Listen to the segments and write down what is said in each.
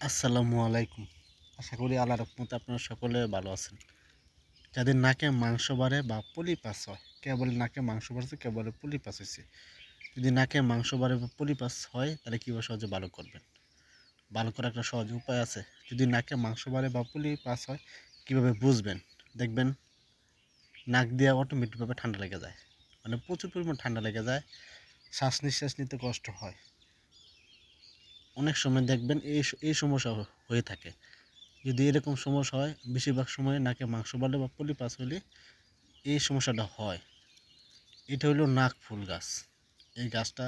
আসসালামু আলাইকুম। আশা করি আল্লাহ রহমতে আপনারা সকলে ভালো আছেন। যাদের নাকে মাংস বাড়ে বা পলি পাস হয়, কে বলে নাকে মাংস বাড়ছে, কে বলে পলি পাস হয়েছে যদি নাকে মাংস বাড়ে বা পলি পাস হয়, তাহলে কীভাবে সহজে ভালো করবেন? ভালো করার একটা সহজ উপায় আছে। যদি নাকে মাংস বাড়ে বা পলি পাস হয়, কীভাবে বুঝবেন? দেখবেন নাক দিয়ে অটোমেটিকভাবে ঠান্ডা লেগে যায়। মানে প্রচুর পরিমাণ ঠান্ডা লেগে যায়। শ্বাস নিঃশ্বাস নিতে কষ্ট হয়। অনেক সময় দেখবেন এই এই সমস্যা হয়ে থাকে। যদি এরকম সমস্যা হয়, বেশিরভাগ সময় নাকে মাংস বাড়লে বা পলি পাস হলে এই সমস্যাটা হয়। এটা হলো নাক ফুল গাছ। এই গাছটা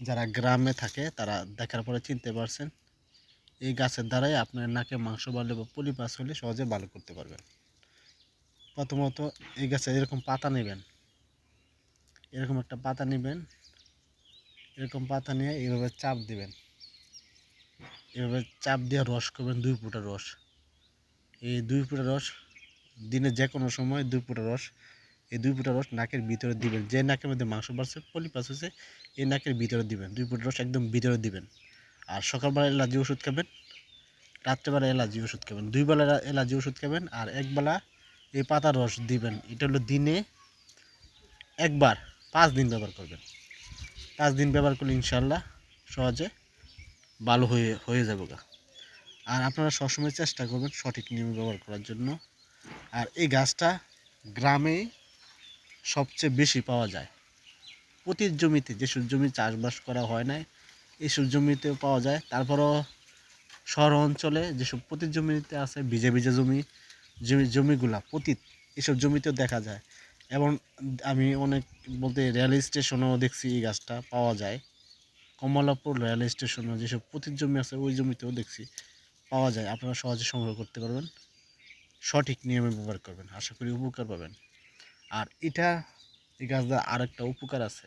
যারা গ্রামে থাকে, তারা দেখার পরে চিনতে পারছেন, এই গাছের দ্বারাই আপনার নাকে মাংস বাড়লে বা পলি পাস হলে সহজে ভালো করতে পারবেন। প্রথমত এই গাছে এরকম পাতা নেবেন। এরকম একটা পাতা নেবেন। এরকম পাতা নিয়ে এইভাবে চাপ দিবেন। এভাবে চাপ দিয়ে রস করবেন দুই ফুটা রস। এই দুই ফুটা রস দিনে যে কোনো সময় দুই ফুটা রস, এই দুই ফুটা রস নাকের ভিতরে দিবেন। যে নাকের মধ্যে মাংস বাড়ছে পলিপাস হয়েছে, এই নাকের ভিতরে দিবেন। দুই ফুটা রস একদম ভিতরে দিবেন। আর সকালবেলা এলার্জি ওষুধ খাবেন, রাত্রেবেলা এলার্জি ওষুধ খাবেন দুই বেলা এলার্জি ওষুধ খাবেন, আর একবেলা এই পাতা রস দিবেন। এটা হলো দিনে একবার, পাঁচ দিন ব্যবহার করবেন। পাঁচ দিন ব্যবহার করলে ইনশাল্লাহ সহজে ভালো হয়ে হয়ে যাবে গা আর আপনারা সবসময় চেষ্টা করবেন সঠিক নিয়ম ব্যবহার করার জন্য। আর এই গাছটা গ্রামে সবচেয়ে বেশি পাওয়া যায়। প্রতি জমিতে যেসব জমি চাষবাস করা হয় না এইসব জমিতেও পাওয়া যায়। তারপরও শহর অঞ্চলে যেসব প্রতি জমিতে আছে, ভিজে ভিজে জমি জমি, জমিগুলা পতিত এসব জমিতেও দেখা যায়। এবং আমি অনেক বলতে রেল স্টেশনেও দেখছি এই গাছটা পাওয়া যায়। কমলাপুর রেল স্টেশনে যেসব পতিত জমি আছে, ওই জমিতেও দেখছি পাওয়া যায়। আপনারা সহজে সংগ্রহ করতে পারবেন। সঠিক নিয়মে ব্যবহার করবেন। আশা করি উপকার পাবেন। আর এটা, এই গাছ দ্বারা আরেকটা উপকার আছে।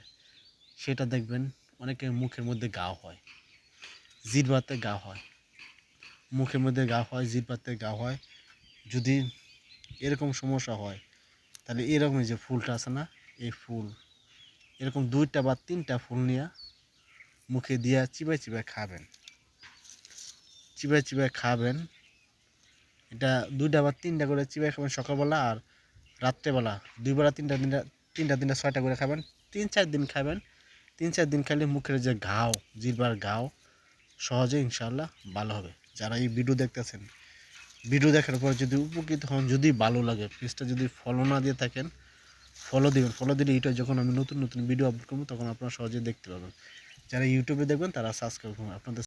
সেটা দেখবেন অনেকের মুখের মধ্যে গা হয়। জিরবাতে গা হয়। মুখের মধ্যে গা হয় জিরবাতে গা হয়। যদি এরকম সমস্যা হয়, তাহলে এরকম যে ফুলটা আছে না, এই ফুল। এরকম দুইটা বা তিনটা ফুল নিয়ে মুখে দিয়া চিবাই চিবাই খাবেন। চিবাই চিবাই খাবেন। এটা দুইটা বা তিনটা করে চিবাই খাবেন সকালবেলা আর রাত্রেবেলা। দুই বেলা তিনটা তিনটা তিনটা তিনটা, ছয়টা করে খাবেন। তিন, চার দিন খাবেন। তিন, চার দিন খেলে মুখের যে ঘাও জিরবার ঘাও, সহজে ইনশাল্লাহ ভালো হবে। যারা এই ভিডিও দেখতেছেন, ভিডিও দেখার পর যদি উপকৃত হন, যদি ভালো লাগে, পেজটা যদি ফলো না দিয়ে থাকেন ফলো দিবেন। ফলো দিলে এটা যখন আমি নতুন নতুন ভিডিও আপলোড করব, তখন আপনারা সহজে দেখতে পাবেন। যারা ইউটিউবে দেখবেন তারা সাবস্ক্রাইব করুন। আপনাদের